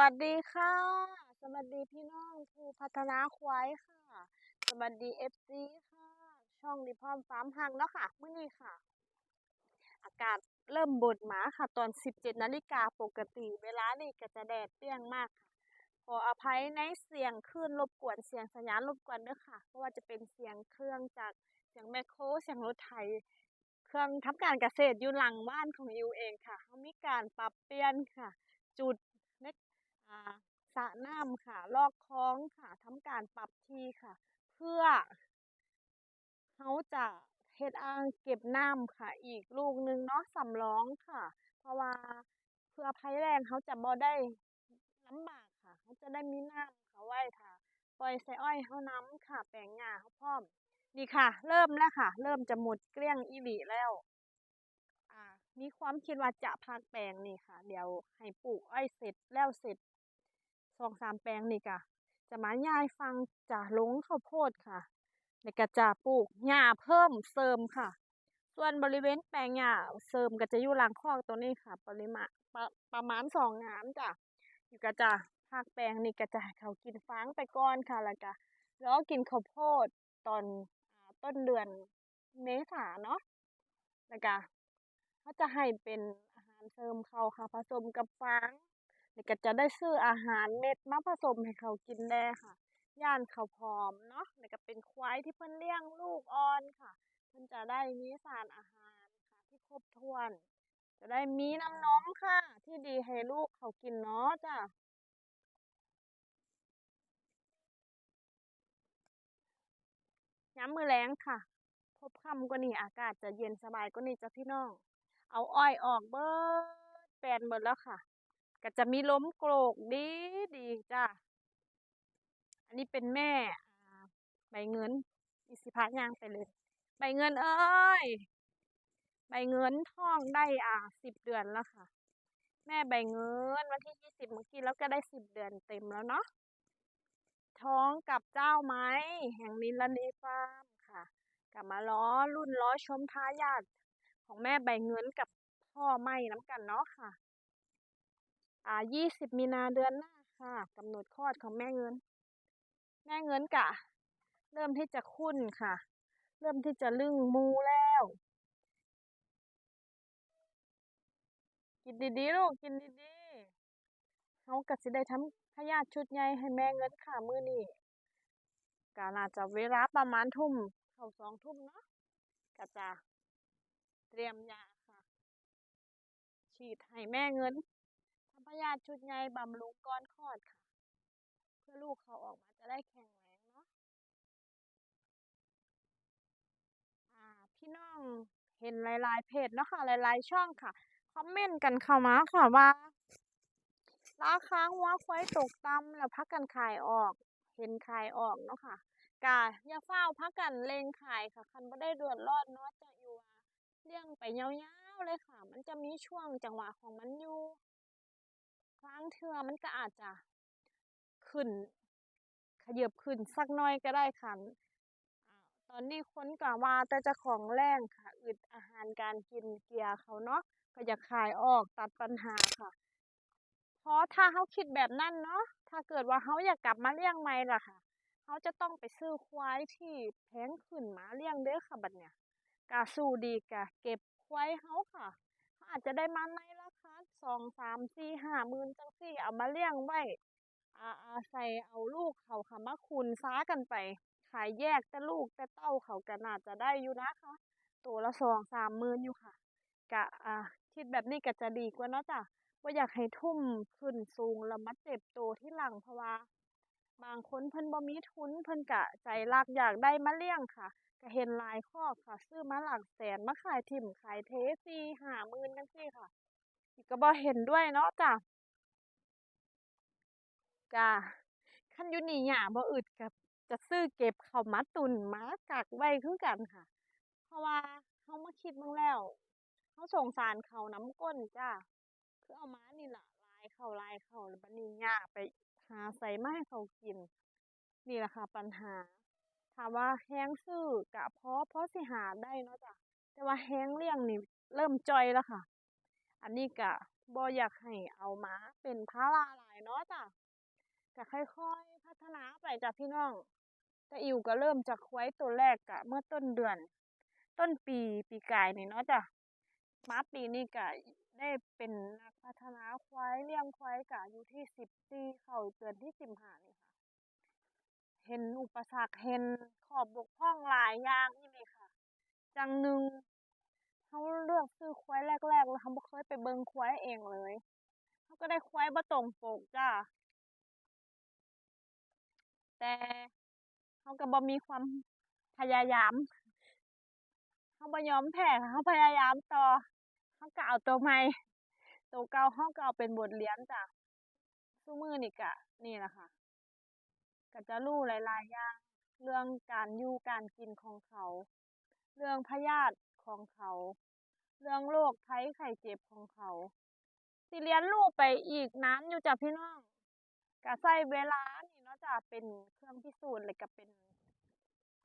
วัสดีค่ะ สวัสดีพี่น้องผู้พัฒนาควายค่ะ สวัสดีเอฟซีค่ะ ช่องดิพอมฟาร์มฮังแล้วค่ะเมื่อนี้ค่ะ อากาศเริ่มบดหมาค่ะ ตอน 17นาฬิกาปกติ เวลานี่ก็จะแดดเปรี้ยงมากค่ะ ขออภัยในเสียงคลื่นรบกวนเสียงสัญญาณรบกวนด้วยค่ะ เพราะว่าจะเป็นเสียงเครื่องจากเสียงแมคโครเสียงรถไถเครื่องทำการเกษตรอยู่หลังบ้านของยูเองค่ะเขามีการปรับเปลี่ยนค่ะจุด สระน้ำค่ะ ลอกคลองค่ะทำการปรับทีค่ะ เพื่อเขาจะเฮ็ดอ่างเก็บน้ำค่ะ อีกลูกหนึงเนาะสำรองค่ะ เพราะว่าเพื่อภัยแรงเขาจะบ่ได้ลำบากค่ะเขาจะได้มีน้ำเขาไว้ค่ะ ปล่อยใส่อ้อยเขาน้ำค่ะ แปลงหญ้าเขาพร้อมนี่ค่ะ เริ่มแล้วค่ะ เริ่มจะหมดเกลี้ยงอีหลีแล้วมีความคิดว่าจะพักแปลงนี่ค่ะ เดี๋ยวให้ปลูกอ้อยเสร็จแล้วเสร็จ สองสามแปลงนี่ค่ะจะมาย้ายฟังจะลงข้าวโพดค่ะแล้วก็จะปลูกหญ้าเพิ่มเสริมค่ะ ส่วนบริเวณแปลงหญ้าเสริมก็จะอยู่หลังคอกตัวนี้ค่ะ ปริมาณประประมาณสองงามจ้ะอยู่ก็จะพักแปลงนี่ก็จะให้เขากินฟางไปก่อนค่ะแล้วก็แล้วกินข้าวโพดตอนอต้นเดือนเมษาเนาะแล้วก็เขาจะให้เป็นอาหารเสริมเขาค่ะ ผสมกับฟาง แล้วก็จะได้ซื้ออาหารเม็ดมาผสมให้เขากินแน่ค่ะ ย่านเขาพร้อมเนาะแล้วก็เป็นควายที่เพิ่นเลี้ยงลูกอ่อนค่ะ เพิ่นจะได้มีสารอาหารค่ะ ที่ครบถ้วน จะได้มีน้ำนมค่ะ ที่ดีให้ลูกเขากินเนาะจ้ะย้ำมือแรงค่ะ พบค่ำกว่านี้อากาศจะเย็นสบายกว่านี้จ้ะพี่น้อง เอาอ้อยออกเบิดแปลนหมดแล้วค่ะ ก็จะมีล้มโกรกดีดีจ้ะอันนี้เป็นแม่ใบเงินอิสิพะยางไปเลย ใบเงินเอ้ยใบเงินท้องได้อ่าสิบเดือนแล้วค่ะ แม่ใบเงินวันที่ยี่สิบเมื่อกี้แล้วก็ได้สิบเดือนเต็มแล้วเนาะท้องกับเจ้าไม้แห่งนิลนีฟาร์มค่ะกลับมาล้อรุ่นล้อชมทายาทของแม่ใบเงินกับพ่อไม้น้ำกันเนาะค่ะ อ่ายี่สิบมีนาเดือนหน้าค่ะกำหนดคลอดของแม่เงิน แม่เงินกะ เริ่มที่จะคุ้นค่ะ เริ่มที่จะลึงมูแล้ว กินดีๆลูกกินดีๆเขาก็สิได้ทำพยาธิชุดใหญ่ให้แม่เงินค่ะมือนี้ก็น่าจะเวลาประมาณทุ่มเข้าสองทุ่มเนาะก็จะเตรียมยาค่ะ ฉีดให้แม่เงิน พยาธิชุดใหญ่บำรุงก่อนคลอดค่ะ เพื่อลูกเขาออกมาจะได้แข็งแรงเนาะพี่น้องเห็นหลาย ๆ เพจเนาะค่ะหลาย ๆ ช่องค่ะ คอมเมนต์กันเข้ามาค่ะว่าราคาวัวควายตกต่ำแล้วพักกันขายออก เห็นขายออกเนาะค่ะกะอย่าเฝ้าพักกันเลงขายค่ะคันบ่ได้เดือดร้อนเนาะจะอยู่เลี้ยงไปยาวๆเลยค่ะ มันจะมีช่วงจังหวะของมันอยู่ ครั้งเทื่อมันก็อาจจะขึ้น ขยับขึ้นสักน่อยก็ได้ค่ะตอนนี้คนก็ว่าแต่จ้าของแรงค่ะ อึดอาหารการกินเกลียเขาเนาะก็อยากขายออกตัดปัญหาค่ะ เพราะถ้าเขาคิดแบบนั้นเนาะถ้าเกิดว่าเขาอยากกลับมาเลี้ยงใหม่ล่ะค่ะเขาจะต้องไปซื้อควายที่แพงขึ้นมาเลี้ยงเด้อค่ะบัดเนี่ยกะสู้ดีกะเก็บควายเขาค่ะเขาอาจจะได้มาในร สองสามสี่ห้าหมื่นจังสี่ เอามาเลี้ยงไว้อาอาใส่เอาลูกเขาค่ะมาคูณซ้ากันไป ขายแยกแต่ลูกแต่เต้าเขาก็น่าจะได้อยู่นะคะ ตัวละสองสามหมื่นอยู่ค่ะกะอ่าคิดแบบนี้ก็จะดีกว่าเนาะจ้ะว่าอยากให้ทุ่มขึ้นสูงแล้วมาเจ็บตัวที่หลังเพราะว่าบางคนเพิ่นบ่มีทุนเพิ่นกะใจรักอยากได้มาเลี้ยงค่ะก็เห็นลายคอค่ะ ซื้อมาหลักแสนมาขายถิ่มขายเทสี่ห้าหมื่นจังซี่ค่ะ กก็บ่เห็นด้วยเนาะจ้ะจ้ะคันยู่นี่หญ้าบ่อึดก็จะซื้อเก็บเข้ามาตุนมากักไว้คือกันค่ะ เพราะว่าเฮามาคิดเบิ่งแล้วเฮาสงสารเขาน้ำก้นจ้ะคือเอาม้านี่แหละลายเขาลายเขาแล้วบัดนี้ย่าไปหาใส่ไมาให้เขากิน นี่แหละค่ะปัญหา ถามว่าแฮงซื้อกะเพอพอสิหาได้เนาะจ้ะแต่ว่าแฮงเลี้ยงนี่เริ่มจอยแล้วค่ะ อันนี้กะบ่อยากให้เอามาเป็นภาระหลายเนาะจ้ะก็ค่อยๆ พัฒนาไปจ้ะพี่น้อง แต่อิวก็เริ่มจากควายตัวแรกกะเมื่อต้นเดือน ต้นปีปีกายนี่เนาะจ้ะมาปีนี้ก็ได้เป็นนักพัฒนาควายเลี้ยงควายกะอยู่ที่สิบปีเข้าเดือนที่สิบห้านี่ค่ะ เห็นอุปสรรคเห็นขอบบกพร่องหลายอย่างอีหลีค่ะ จังหนึ่ง เขาเลือกซื้อควายแรกๆแล้วเขาบ่เคยไปเบิ่งควายเองเลยเขาก็ได้ควายบ่ตรงปกจ้าแต่เขาก็บ่มีความพยายามเขาบ่ยอมแพ้ค่เขาพยายามต่อเขาก็เอาตัวใหม่ตัวเก่าเขาก็เอาเป็นบทเรียนจ้ะซุมื้อนี้ก็นี่แหละค่ะก็จะรู้หลายๆอย่างเรื่องการอยู่การกินของเขา เรื่องพยาธิ ของเขา เรื่องโรคภัยไข้เจ็บของเขา สิเรียนรู้ไปอีกนานอยู่จ้ะพี่น้องก็ใช้เวลานี่เนาะจ้ะเป็นเครื่องพิสูจน์แล้วก็เป็น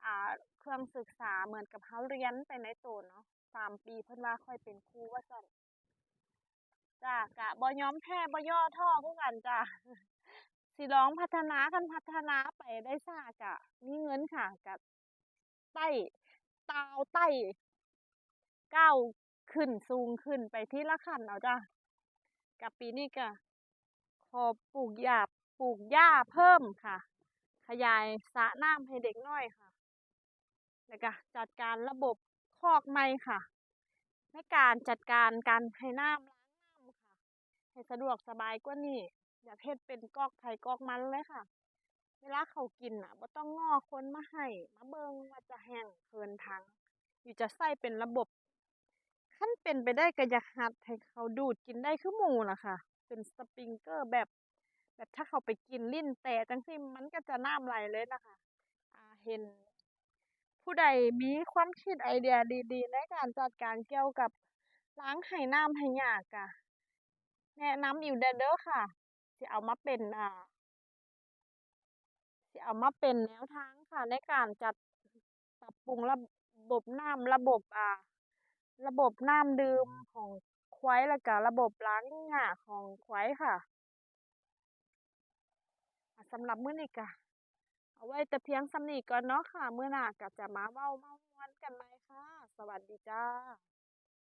อ่า เครื่องศึกษาเหมือนกับเราเรียนไปในตัวเนาะสามปีเพิ่นว่าค่อยเป็นครูว่าซั่นจ้ะก็บ่ยอมแพ้บ่ย่อท้อคือกันจ้ะสิลองพัฒนาคันพัฒนาไปได้ช้าก็มีเงินค่ะก็ไต่ตาวไต่ ก้าวขึ้นสูงขึ้นไปที่ละขันเอาจ้ะก็ปีนี้ก็ขอปลูกหญ้าปลูกหญ้าเพิ่มค่ะ ขยายสระน้ำให้เด็กน้อยค่ะ แล้วก็จัดการระบบคอกใหม่ค่ะในการจัดการการให้น้ำล้างน้ำค่ะ ให้สะดวกสบายกว่านี้อย่าเฮ็ดเป็นกอกไผกอกมันเลยค่ะ เวลาเขากินน่ะบ่ต้องงอคนมาให้ มาเบิงว่าจะแห้งเคินถังอยู่จะใช้เป็นระบบ คันเป็นไปได้ก็อยากหัดให้เขาดูดกินได้คือหมูน่ะค่ะ เป็นสปริงเกอร์แบบ แบบถ้าเขาไปกินลิ้นแตะจั่งซี้มันก็จะน้ำไหลเลยนะคะอ่าเห็น ผู้ใดมีความคิดไอเดียดีๆ ในการจัดการเกี่ยวกับล้างให้น้ำให้หญ้าก็แนะนำอิวได้เด้อค่ะสิเอามาเป็นอ่าสิเอามาเป็นแนวทางค่ะ ในการจัดปรับปรุงระบบน้ำระบบอ่า ระบบน้ำดื่มของควายแล้วก็ระบบล้างหญ้าของควายค่ะสำหรับมื้อนี้ก็เอาไว้แต่เพียงสำนีก่อนเนาะค่ะ มื้อหน้าก็จะมาเว้ามามวนกันใหม่ค่ะ สวัสดีจ้า